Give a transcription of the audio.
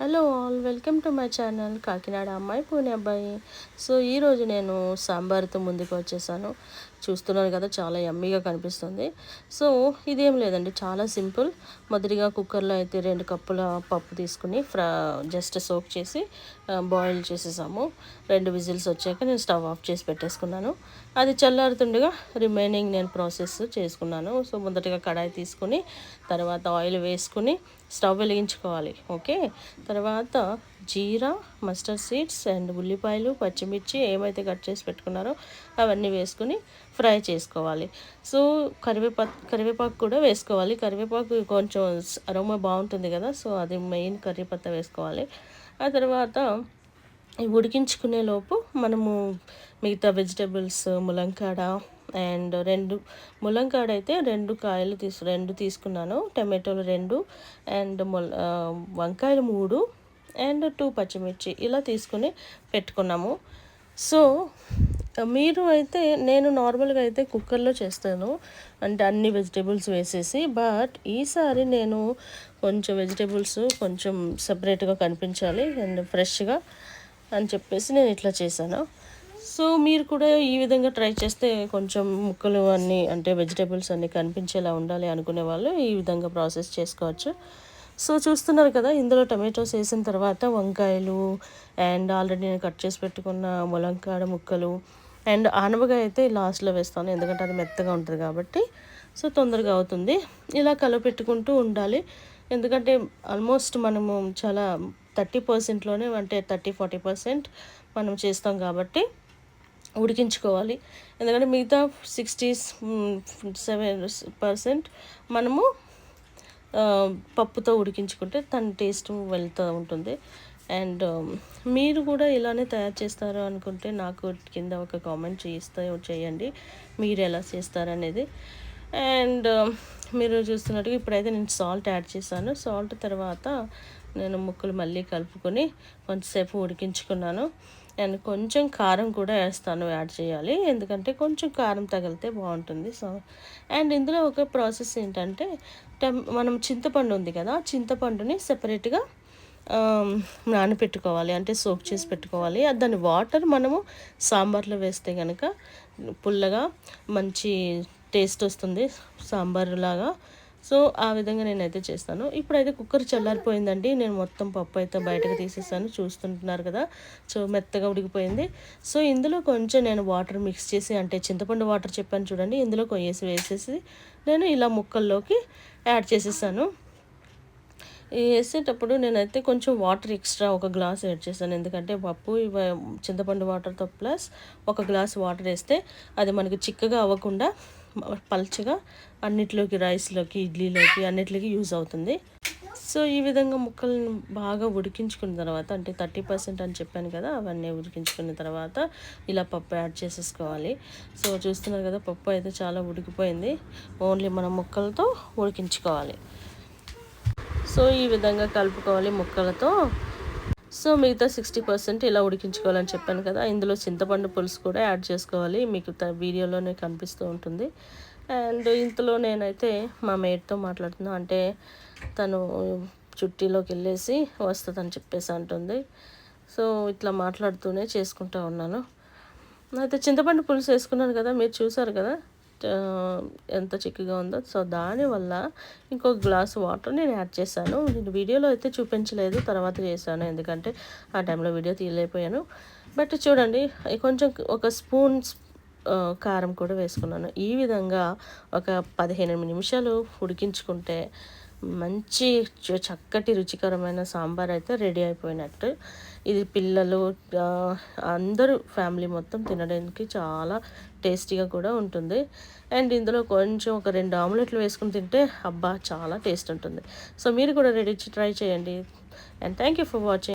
Hello all welcome to my channel Kakinada అమ్మాయి పూణే అబ్బాయి. So ఈరోజు నేను సాంబార్తో ముందుకు వచ్చేసాను. చూస్తున్నారు కదా చాలా యమ్మీగా కనిపిస్తుంది. సో ఇదేం లేదండి చాలా సింపుల్. మొదటిగా కుక్కర్లో అయితే రెండు కప్పుల పప్పు తీసుకుని ఫ్రా జస్ట్ సోక్ చేసి బాయిల్ చేసేసాము. రెండు విజిల్స్ వచ్చాక నేను స్టవ్ ఆఫ్ చేసి పెట్టేసుకున్నాను. అది చల్లారుతుండగా రిమైనింగ్ నేను ప్రాసెస్ చేసుకున్నాను. సో మొదటిగా కడాయి తీసుకుని తర్వాత ఆయిల్ వేసుకుని స్టవ్ వెలిగించుకోవాలి ఓకే? తర్వాత జీరా మస్టర్డ్ సీడ్స్ అండ్ ఉల్లిపాయలు పచ్చిమిర్చి ఏమైతే కట్ చేసి పెట్టుకున్నారో అవన్నీ వేసుకుని ఫ్రై చేసుకోవాలి. సో కరివేపాకు కరివేపాకు కూడా వేసుకోవాలి. కరివేపాకు కొంచెం అరోమా బాగుంటుంది కదా సో అది మెయిన్ కరివేపత్త వేసుకోవాలి. ఆ తర్వాత ఉడికించుకునే లోపు మనము మిగతా వెజిటేబుల్స్ ములంకాడ అండ్ రెండు ములంకాడ అయితే రెండు కాయలు తీసు రెండు తీసుకున్నాను. టమాటోలు రెండు అండ్ ముల వంకాయలు మూడు అండ్ టూ పచ్చిమిర్చి ఇలా తీసుకుని పెట్టుకున్నాము. సో మీరు అయితే నేను నార్మల్గా అయితే కుక్కర్లో చేస్తాను. అంటే అన్ని వెజిటేబుల్స్ వేసేసి బట్ ఈసారి నేను కొంచెం వెజిటేబుల్స్ కొంచెం సపరేట్గా కనిపించాలి అండ్ ఫ్రెష్గా అని చెప్పేసి నేను ఇట్లా చేశాను. సో మీరు కూడా ఈ విధంగా ట్రై చేస్తే కొంచెం ముక్కలు అన్నీ అంటే వెజిటేబుల్స్ అన్నీ కనిపించేలా ఉండాలి అనుకునే వాళ్ళు ఈ విధంగా ప్రాసెస్ చేసుకోవచ్చు. సో చూస్తున్నారు కదా ఇందులో టమాటోస్ వేసిన తర్వాత వంకాయలు అండ్ ఆల్రెడీ నేను కట్ చేసి పెట్టుకున్న ములంకాడ ముక్కలు అండ్ ఆనవగా అయితే లాస్ట్లో వేస్తాను ఎందుకంటే అది మెత్తగా ఉంటుంది కాబట్టి. సో తొందరగా అవుతుంది. ఇలా కలపెట్టుకుంటూ ఉండాలి. ఎందుకంటే ఆల్మోస్ట్ మనము చాలా థర్టీ పర్సెంట్లోనే అంటే థర్టీ ఫార్టీ పర్సెంట్ మనం చేస్తాం కాబట్టి ఉడికించుకోవాలి. ఎందుకంటే మిగతా సిక్స్టీ సెవెన్ పర్సెంట్ మనము పప్పుతో ఉడికించుకుంటే తన టేస్ట్ వెళ్తూ ఉంటుంది. అండ్ మీరు కూడా ఇలానే తయారు చేస్తారు అనుకుంటే నాకు కింద ఒక కామెంట్ చేయిస్తే చేయండి. మీరు ఎలా చేస్తారనేది. అండ్ మీరు చూస్తున్నట్టుగా ఇప్పుడైతే నేను సాల్ట్ యాడ్ చేశాను. సాల్ట్ తర్వాత నేను ముక్కలు మళ్ళీ కలుపుకొని కొంచెంసేపు ఉడికించుకున్నాను. అండ్ కొంచెం కారం కూడా వేస్తాను యాడ్ చేయాలి. ఎందుకంటే కొంచెం కారం తగిలితే బాగుంటుంది. సో అండ్ ఇందులో ఒక ప్రాసెస్ ఏంటంటే మనం చింతపండు ఉంది కదా చింతపండుని సెపరేట్గా నానపెట్టుకోవాలి. అంటే సోక్ చేసి పెట్టుకోవాలి. దాని వాటర్ మనము సాంబార్లో వేస్తే కనుక పుల్లగా మంచి టేస్ట్ వస్తుంది సాంబార్ లాగా సో ఆ విధంగా నేనైతే చేస్తాను. ఇప్పుడైతే కుక్కర్ చల్లారిపోయిందండి. నేను మొత్తం పప్పు అయితే బయటకు తీసేసాను. చూస్తుంటున్నారు కదా. సో మెత్తగా ఉడికిపోయింది. సో ఇందులో కొంచెం నేను వాటర్ మిక్స్ చేసి అంటే చింతపండు వాటర్ చెప్పాను చూడండి. ఇందులో కొయ్యేసి వేసేసి నేను ఇలా ముక్కల్లోకి యాడ్ చేసేసాను. వేసేటప్పుడు నేనైతే కొంచెం వాటర్ ఎక్స్ట్రా ఒక గ్లాస్ యాడ్ చేశాను. ఎందుకంటే పప్పు చింతపండు వాటర్తో ప్లస్ ఒక గ్లాస్ వాటర్ వేస్తే అది మనకి చిక్కగా అవ్వకుండా పల్చగా అన్నిట్లోకి రైస్లోకి ఇడ్లీలోకి అన్నిట్లోకి యూజ్ అవుతుంది. సో ఈ విధంగా ముక్కలను బాగా ఉడికించుకున్న తర్వాత అంటే థర్టీ పర్సెంట్ అని చెప్పాను కదా అవన్నీ ఉడికించుకున్న తర్వాత ఇలా పప్పు యాడ్ చేసేసుకోవాలి. సో చూస్తున్నారు కదా పప్పు అయితే చాలా ఉడికిపోయింది. ఓన్లీ మనం ముక్కలతో ఉడికించుకోవాలి. సో ఈ విధంగా కలుపుకోవాలి ముక్కలతో. సో మిగతా సిక్స్టీ పర్సెంట్ ఇలా ఉడికించుకోవాలని చెప్పాను కదా ఇందులో చింతపండు పులుసు కూడా యాడ్ చేసుకోవాలి. మీకు వీడియోలోనే కనిపిస్తూ ఉంటుంది. అండ్ ఇంతలో నేనైతే మా మేడ్తో మాట్లాడుతున్నా. అంటే తను చుట్టీలోకి వెళ్ళేసి వస్తుందని చెప్పేసి అంటుంది. సో ఇట్లా మాట్లాడుతూనే చేసుకుంటూ ఉన్నాను. అయితే చింతపండు పులుసు వేసుకున్నాను కదా మీరు చూసారు కదా? ఎంత చిక్కగా ఉందో. సో దానివల్ల ఇంకొక గ్లాస్ వాటర్ నేను యాడ్ చేశాను. నేను వీడియోలో అయితే చూపించలేదు తర్వాత చేశాను. ఎందుకంటే ఆ టైంలో వీడియో తీయలేకపోయాను. బట్ చూడండి కొంచెం ఒక స్పూన్ కారం కూడా వేసుకున్నాను. ఈ విధంగా ఒక పదిహేను నిమిషాలు ఉడికించుకుంటే మంచి చక్కటి రుచికరమైన సాంబార్ అయితే రెడీ అయిపోయినట్టు. ఇది పిల్లలు అందరూ ఫ్యామిలీ మొత్తం తినడానికి చాలా టేస్టీగా కూడా ఉంటుంది. అండ్ ఇందులో కొంచెం ఒక రెండు ఆమ్లెట్లు వేసుకుని తింటే అబ్బా చాలా టేస్ట్ ఉంటుంది. సో మీరు కూడా రెడీ ట్రై చేయండి. And thank you for watching.